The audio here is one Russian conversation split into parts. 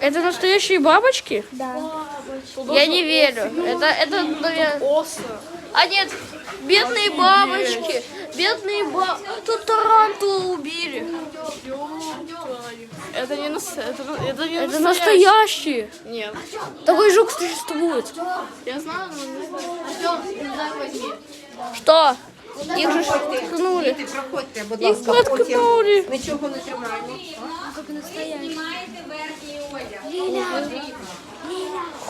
Это настоящие бабочки? Да. Я не верю. Это, это. А нет, бедные бабочки. Бедные бабочки. Тут тарантулу убили. Это не нас... Это, это не Это настоящие. Нет. Такой жук существует. Я знаю, но не знаю. Что? Их же ткнули. Діти, проходьте, будь Их ласка, потім проткнули. нічого не тримаємо. Знімаєте верхній одяг. Ліля.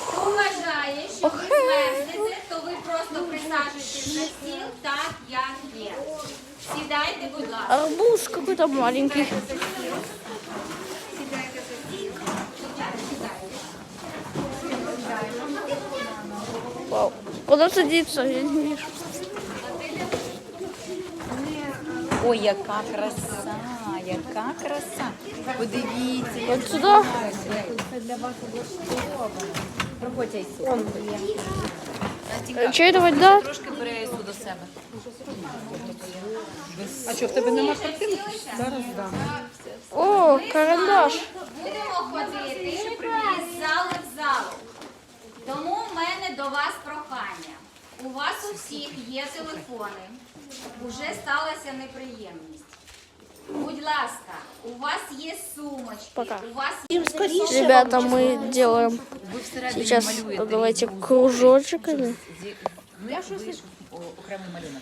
Хто вважає, що ви звернете, то ви просто присаджуєтесь на стіл так, як є. Сідайте, будь ласка. Арбуз какой-то маленький. Вау. Куда садиться? Я не вижу. Ой, яка краса, яка краса. Подивіться, як Вот сюда. це для вас облаштовано. Проходьте Ісу. Че это вода? Трошки бери Ісу до себе. А що, в тебе нема картинки? Зараз дам. О, карандаш. Будемо ходити із зали в залу. Тому в мене до вас прохання. У вас у всіх є телефони. Уже сталася неприємність. Будь ласка, у вас є сумочки, Пока. у вас є Ребята, мы делаем Ви всередині сейчас, малюєте. давайте різні кружочками. Зі- Ну, я щось окремий малюнок.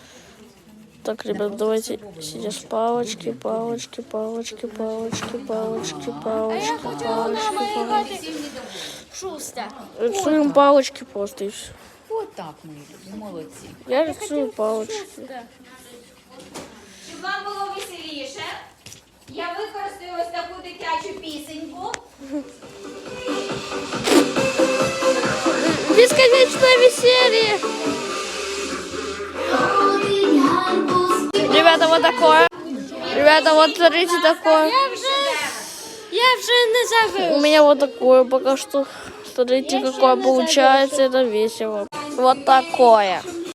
Так, ребят, давайте сейчас палочки, палочки, палочки, палочки, палочки, палочки, палочки, палочки. Рисуем палочки просто и все. Отак ми молодці. Я рисую палочки. Щоб вам було веселіше, я використаю ось таку дитячу пісеньку. Бесконечное веселье! Ребята, вот такое. Ребята, вот смотрите такое. Я вже не забив. У меня вот такое пока что. Смотрите, какое получается. Это весело. Вот такое.